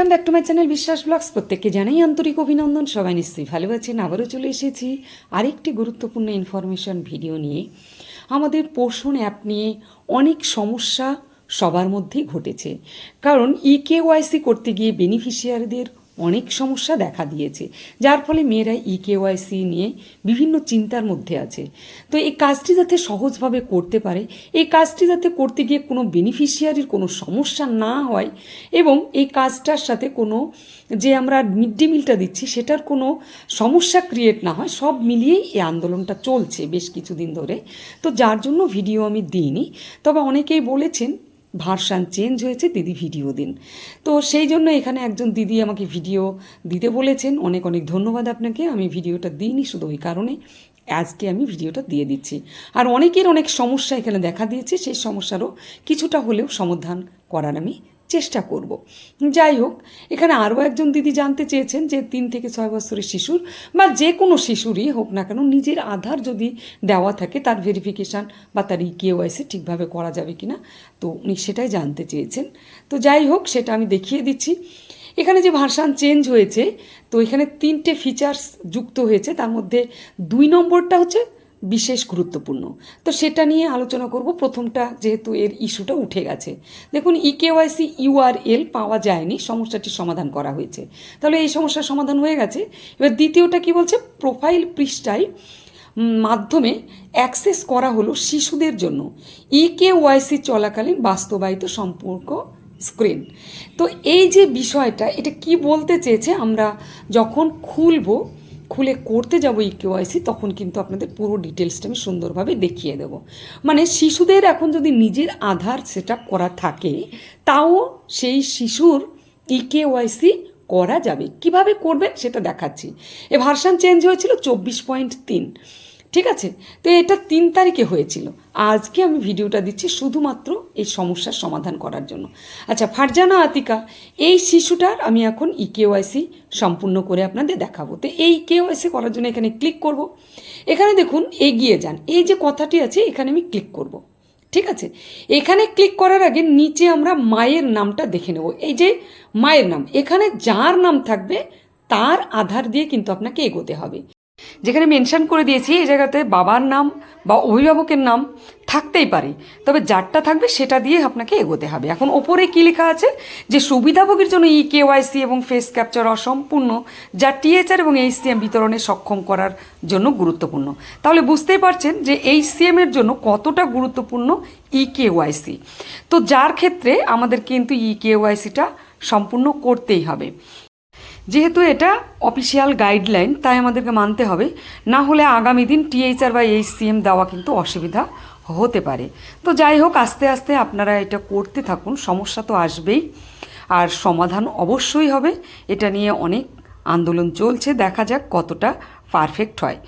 Welcome back to my channel Biswas vlogs প্রত্যেককে জানাই আন্তরিক অভিনন্দন। সবাই নিশ্চয়ই ভালো আছেন। আবারও চলে এসেছি আরেকটি গুরুত্বপূর্ণ ইনফরমেশন ভিডিও নিয়ে। আমাদের পোষণ অ্যাপ নিয়ে অনেক সমস্যা সবার মধ্যেই ঘটেছে। কারণ ইকেওয়াইসি কেওয়াইসি করতে গিয়ে বেনিফিশিয়ারিদের অনেক সমস্যা দেখা দিয়েছে, যার ফলে মেয়েরা ই কেওয়াইসি নিয়ে বিভিন্ন চিন্তার মধ্যে আছে। তো এই কাজটি যাতে সহজভাবে করতে পারে, এই কাজটি যাতে করতে গিয়ে কোনো বেনিফিশিয়ারির কোনো সমস্যা না হয় এবং এই কাজটার সাথে কোনো যে আমরা মিড ডে মিলটা দিচ্ছি, সেটার কোনো সমস্যা ক্রিয়েট না হয়, সব মিলিয়েই এই আন্দোলনটা চলছে বেশ কিছুদিন ধরে। তো যার জন্য ভিডিও আমি দিইনি, তবে অনেকেই বলেছেন ভার্সান চেঞ্জ হয়েছে দিদি ভিডিও দিন। তো সেই জন্য এখানে একজন দিদি আমাকে ভিডিও দিতে বলেছেন। অনেক অনেক ধন্যবাদ আপনাকে। আমি ভিডিওটা দিইনি শুধু ওই কারণে আজকে আমি ভিডিওটা দিয়ে দিচ্ছি। আর অনেকের অনেক সমস্যা এখানে দেখা দিয়েছে। সেই সমস্যারও কিছুটা হলেও সমাধান করার আমি চেষ্টা করব। যাই হোক, এখানে আরও একজন দিদি জানতে চেয়েছেন যে তিন থেকে ছয় বছরের শিশুর বা যে কোনো শিশুরই হোক না কেন নিজের আধার যদি দেওয়া থাকে, তার ভেরিফিকেশান বা তার ই কেওয়াইসি ঠিকভাবে করা যাবে কি না তো উনি সেটাই জানতে চেয়েছেন। তো যাই হোক, সেটা আমি দেখিয়ে দিচ্ছি। এখানে যে ভার্সান চেঞ্জ হয়েছে, তো এখানে তিনটে ফিচার্স যুক্ত হয়েছে, তার মধ্যে দুই নম্বরটা হচ্ছে বিশেষ গুরুত্বপূর্ণ। তো সেটা নিয়ে আলোচনা করব। প্রথমটা যেহেতু এর ইস্যুটা উঠে গেছে। দেখুন ই কেওয়াইসি ইউআরএল পাওয়া যায়নি। সমস্যাটি সমাধান করা হয়েছে। তাহলে এই সমস্যার সমাধান হয়ে গেছে। এবার দ্বিতীয়টা কি বলছে? প্রোফাইল পৃষ্ঠায় মাধ্যমে অ্যাক্সেস করা হলো শিশুদের জন্য। ই ওয়াইসি চলাকালীন বাস্তবায়িত সম্পর্ক স্ক্রিন। তো এই যে বিষয়টা, এটা কি বলতে চেয়েছে? আমরা যখন খুলবো খুলে করতে যাব ই কেওয়াইসি, তখন কিন্তু আপনাদের পুরো ডিটেলসটা আমি সুন্দরভাবে দেখিয়ে দেবো। মানে শিশুদের এখন যদি নিজের আধার সেট করা থাকে, তাও সেই শিশুর ই কেওয়াইসি করা যাবে? কীভাবে করবেন সেটা দেখাচ্ছি। এ ভার্সান চেঞ্জ হয়েছিল চব্বিশ পয়েন্ট তিন। ঠিক আছে? তো এটা তিন তারিখে হয়েছিল। আজকে আমি ভিডিওটা দিচ্ছি শুধুমাত্র এই সমস্যার সমাধান করার জন্য। আচ্ছা ফারজানা আতিকা, এই শিশুটার আমি এখন ই কেওয়াইসি সম্পূর্ণ করে আপনাদের দেখাবো। তো এই কেওয়াইসি করার জন্য এখানে ক্লিক করব। এখানে দেখুন, এগিয়ে যান। এই যে কথাটি আছে, এখানে আমি ক্লিক করব। ঠিক আছে? এখানে ক্লিক করার আগে নিচে আমরা মায়ের নামটা দেখে নেব। এই যে মায়ের নাম, এখানে যার নাম থাকবে, তার আধার দিয়ে কিন্তু আপনাকে এগোতে হবে। যেখানে মেনশন করে দিয়েছি, এই জায়গাতে বাবার নাম বা অভিভাবকের নাম থাকতেই পারে। তবে যারটা থাকবে সেটা দিয়ে আপনাকে এগোতে হবে। এখন ওপরে কী লেখা আছে? যে সুবিধাভোগীর জন্য ই কেওয়াইসি এবং ফেস ক্যাপচার অসম্পূর্ণ, যা টিএচআর এবং এইচসিএম বিতরণে সক্ষম করার জন্য গুরুত্বপূর্ণ। তাহলে বুঝতেই পারছেন যে এইচসিএম এর জন্য কতটা গুরুত্বপূর্ণ ই কেওয়াইসি তো যার ক্ষেত্রে আমাদের কিন্তু ই কেওয়াইসিটা সম্পূর্ণ করতেই হবে। যেহেতু এটা অফিসিয়াল গাইডলাইন তাই আমাদেরকে মানতে হবে। না হলে আগামী দিন টিএইচআর বা এইচসিএম দেওয়া কিন্তু অসুবিধা হতে পারে। তো যাই হোক, আস্তে আস্তে আপনারা এটা করতে থাকুন, সমস্যা তো আসবেই। আর সমাধান অবশ্যই হবে, এটা নিয়ে অনেক আন্দোলন চলছে, দেখা যাক কতটা পারফেক্ট হয়।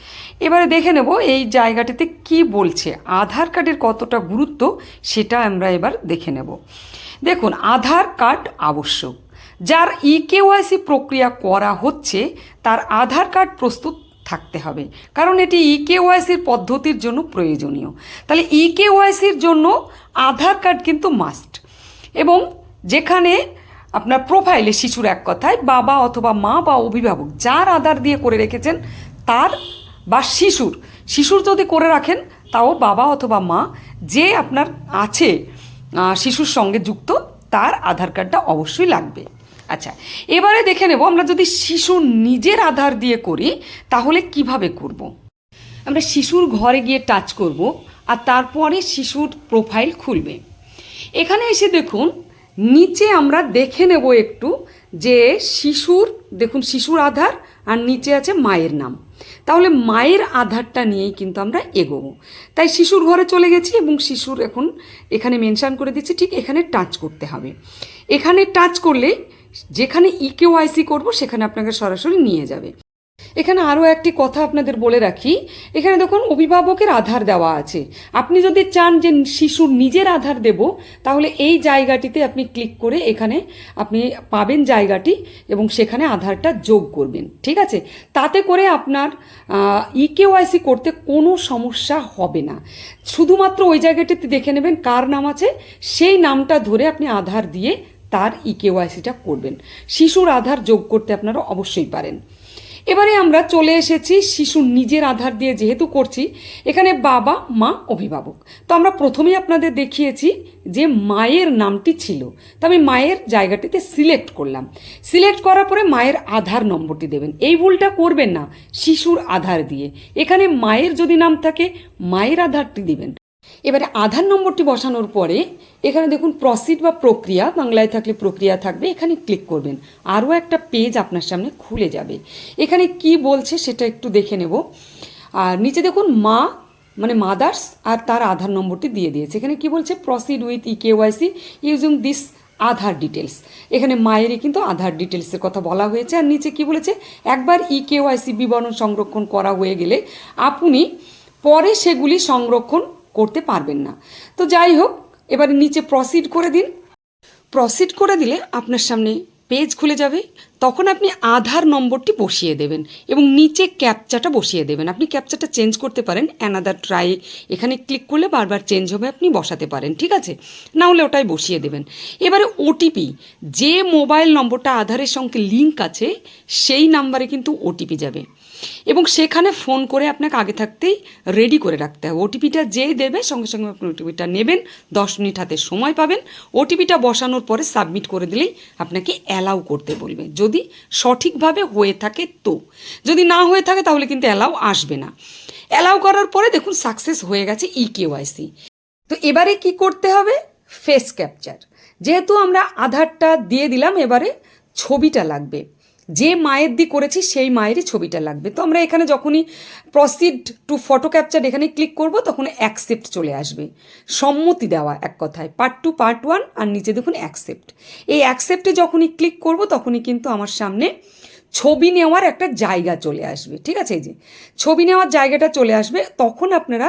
এবারে দেখে নেব এই জায়গাটিতে কি বলছে, আধার কার্ডের কতটা গুরুত্ব, সেটা আমরা এবার দেখে নেব। দেখুন, আধার কার্ড আবশ্যক। যার ই কেওয়াইসি প্রক্রিয়া করা হচ্ছে, তার আধার কার্ড প্রস্তুত থাকতে হবে। কারণ এটি ই কেওয়াইসির পদ্ধতির জন্য প্রয়োজনীয়। তাহলে ই কেওয়াইসির জন্য আধার কার্ড কিন্তু মাস্ট এবং যেখানে আপনার প্রোফাইলে শিশুর এক কথায় বাবা অথবা মা বা অভিভাবক যার আধার দিয়ে করে রেখেছেন, তার বা শিশুর শিশুর যদি করে রাখেন, তাও বাবা অথবা মা যে আপনার আছে শিশুর সঙ্গে যুক্ত, তার আধার কার্ডটা অবশ্যই লাগবে। আচ্ছা এবারে দেখে নেব আমরা যদি শিশু নিজের আধার দিয়ে করি, তাহলে কীভাবে করব। আমরা শিশুর ঘরে গিয়ে টাচ করব আর তারপরে শিশুর প্রোফাইল খুলবে। এখানে এসে দেখুন, নিচে আমরা দেখে নেব একটু যে শিশুর, দেখুন শিশুর আধার আর নিচে আছে মায়ের নাম। তাহলে মায়ের আধারটা নিয়েই কিন্তু আমরা এগোবো। তাই শিশুর ঘরে চলে গেছি এবং শিশুর এখন এখানে মেনশান করে দিচ্ছি, ঠিক এখানে টাচ করতে হবে। এখানে টাচ করলে যেখানে ই কেওয়াইসি করব, সেখানে আপনাকে সরাসরি নিয়ে যাবে। এখানে আরও একটি কথা আপনাদের বলে রাখি। এখানে দেখুন, অভিভাবকের আধার দেওয়া আছে। আপনি যদি চান যে শিশুর নিজের আধার দেব, তাহলে এই জায়গাটিতে আপনি ক্লিক করে এখানে আপনি পাবেন জায়গাটি এবং সেখানে আধারটা যোগ করবেন। ঠিক আছে? তাতে করে আপনার ই কেওয়াইসি করতে কোনো সমস্যা হবে না। শুধুমাত্র ওই জায়গাটিতে দেখে নেবেন কার নাম আছে। সেই নামটা ধরে আপনি আধার দিয়ে তার ই কেওয়াইসিটা করবেন। শিশুর আধার যোগ করতে আপনারা অবশ্যই পারেন। এবারে আমরা চলে এসেছি শিশুর নিজের আধার দিয়ে যেহেতু করছি, এখানে বাবা, মা, অভিভাবক। তো আমরা প্রথমেই আপনাদের দেখিয়েছি যে মায়ের নামটি ছিল। তো আমি মায়ের জায়গাটিতে সিলেক্ট করলাম। সিলেক্ট করার পরে মায়ের আধার নম্বরটি দেবেন। এই ভুলটা করবেন না, শিশুর আধার দিয়ে। এখানে মায়ের যদি নাম থাকে, মায়ের আধারটি দিবেন। এবারে আধার নম্বরটি বসানোর পরে এখানে দেখুন প্রসিড বা প্রক্রিয়া, বাংলায় থাকলে প্রক্রিয়া থাকবে, এখানে ক্লিক করবেন। আরও একটা পেজ আপনার সামনে খুলে যাবে। এখানে কি বলছে সেটা একটু দেখে নেব। আর নিচে দেখুন মা মানে মাদার্স আর তার আধার নম্বরটি দিয়ে দিয়েছে। এখানে কি বলছে? Proceed with e KYC using this Aadhaar details এখানে মায়েরই কিন্তু আধার ডিটেলসের কথা বলা হয়েছে। আর নিচে কি বলেছে? একবার ই কেওয়াইসি বিবরণ সংরক্ষণ করা হয়ে গেলে আপনি পরে সেগুলি সংরক্ষণ করতে পারবেন না। তো যাই হোক, এবারে নিচে প্রসিড করে দিন। প্রসিড করে দিলে আপনার সামনে পেজ খুলে যাবে। তখন আপনি আধার নম্বরটি বসিয়ে দেবেন এবং নিচে ক্যাপচাটা বসিয়ে দেবেন। আপনি ক্যাপচাটা চেঞ্জ করতে পারেন। অ্যানাদার ট্রাই এখানে ক্লিক করলে বারবার চেঞ্জ হবে, আপনি বসাতে পারেন। ঠিক আছে? না হলে ওটাই বসিয়ে দেবেন। এবারে ওটিপি যে মোবাইল নম্বরটা আধারের সঙ্গে লিঙ্ক আছে, সেই নাম্বারে কিন্তু ওটিপি যাবে। এবং সেখানে ফোন করে আপনাকে আগে থাকতেই রেডি করে রাখতে হবে। ওটিপিটা যে দেবে, সঙ্গে সঙ্গে আপনি ওটিপিটা নেবেন, দশ মিনিট হাতে সময় পাবেন। ওটিপিটা বসানোর পরে সাবমিট করে দিলেই আপনাকে অ্যালাউ করতে বলবে। যদি সঠিকভাবে হয়ে থাকে তো। যদি না হয়ে থাকে তাহলে কিন্তু অ্যালাউ আসবে না। অ্যালাউ করার পরে দেখুন সাকসেস হয়ে গেছে ই কেওয়াইসি তো এবারে কি করতে হবে? ফেস ক্যাপচার যেহেতু আমরা আধারটা দিয়ে দিলাম, এবারে ছবিটা লাগবে। যে মায়ের দি করেছি, সেই মায়েরই ছবিটা লাগবে। তো আমরা এখানে যখনই প্রসিড টু ফটো ক্যাপচার এখানে ক্লিক করব, তখন অ্যাকসেপ্ট চলে আসবে। সম্মতি দেওয়া এক কথায় পার্ট টু পার্ট ওয়ান আর নিচে দেখুন অ্যাকসেপ্ট এই অ্যাকসেপ্টে যখনই ক্লিক করব, তখনই কিন্তু আমার সামনে ছবি নেওয়ার একটা জায়গা চলে আসবে, ঠিক আছে? এই যে, ছবি নেওয়ার জায়গাটা চলে আসবে, তখন আপনারা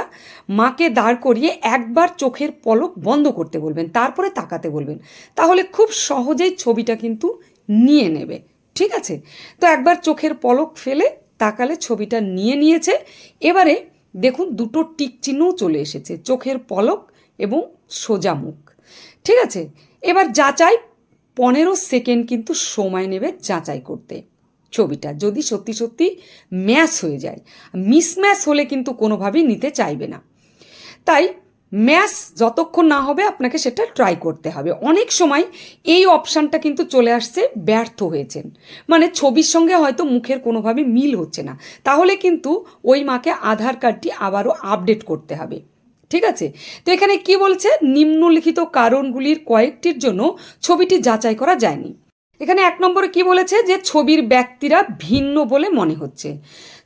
মাকে দাঁড় করিয়ে একবার চোখের পলক বন্ধ করতে বলবেন, তারপরে তাকাতে বলবেন। তাহলে খুব সহজেই ছবিটা কিন্তু নিয়ে নেবে। ঠিক আছে? তো একবার চোখের পলক ফেলে তাকালে ছবিটা নিয়ে নিয়েছে। এবারে দেখুন দুটো টিক চিহ্নও চলে এসেছে, চোখের পলক এবং সোজা মুখ। ঠিক আছে? এবার যাচাই, পনেরো সেকেন্ড কিন্তু সময় নেবে যাচাই করতে ছবিটা। যদি সত্যি সত্যি ম্যাচ হয়ে যায়, মিসম্যাচ হলে কিন্তু কোনোভাবেই নিতে চাইবে না। তাই ম্যাচ যতক্ষণ না হবে আপনাকে সেটা ট্রাই করতে হবে। অনেক সময় এই অপশানটা কিন্তু চলে আসছে, ব্যর্থ হয়েছেন। মানে ছবির সঙ্গে হয়তো মুখের কোনোভাবে মিল হচ্ছে না। তাহলে কিন্তু ওই মাকে আধার কার্ডটি আবারও আপডেট করতে হবে। ঠিক আছে? তো এখানে কি বলছে? নিম্নলিখিত কারণগুলির কয়েকটির জন্য ছবিটি যাচাই করা যায়নি। এখানে এক নম্বরে কি বলেছে? যে ছবির ব্যক্তিরা ভিন্ন বলে মনে হচ্ছে।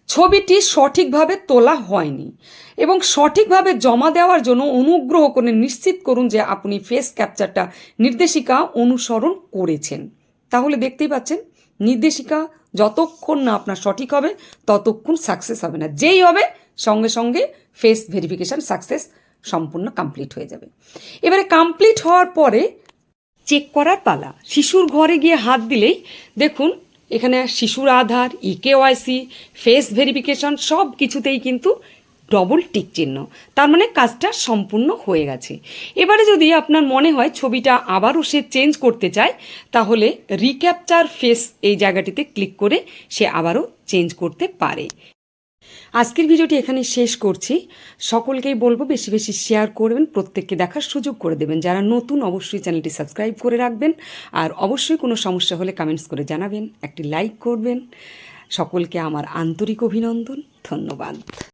ছবিটি সঠিকভাবে তোলা হয়নি এবং সঠিকভাবে জমা দেওয়ার জন্য অনুগ্রহ করে নিশ্চিত করুন যে আপনি ফেস ক্যাপচারটা নির্দেশিকা অনুসরণ করেছেন। তাহলে দেখতেই পাচ্ছেন, নির্দেশিকা যতক্ষণ না আপনার সঠিক হবে, ততক্ষণ সাকসেস হবে না। যেই হবে, সঙ্গে সঙ্গে ফেস ভেরিফিকেশান সাকসেস সম্পূর্ণ কমপ্লিট হয়ে যাবে। এবারে কমপ্লিট হওয়ার পরে চেক করার পালা। শিশুর ঘরে গিয়ে হাত দিলেই দেখুন এখানে শিশুর Aadhaar e KYC face verification সব কিছুতেই কিন্তু ডবল টিক চিহ্ন। তার মানে কাজটা সম্পূর্ণ হয়ে গেছে। এবারে যদি আপনার মনে হয় ছবিটা আবারও সে চেঞ্জ করতে চায়, তাহলে রিক্যাপচার ফেস এই জায়গাটিতে ক্লিক করে সে আবারও চেঞ্জ করতে পারে। আজকের ভিডিওটি এখানে শেষ করছি। সকলকেই বলব বেশি বেশি শেয়ার করবেন, প্রত্যেককে দেখার সুযোগ করে দেবেন। যারা নতুন অবশ্যই চ্যানেলটি সাবস্ক্রাইব করে রাখবেন। আর অবশ্যই কোনো সমস্যা হলে কমেন্টস করে জানাবেন। একটি লাইক করবেন। সকলকে আমার আন্তরিক অভিনন্দন। ধন্যবাদ।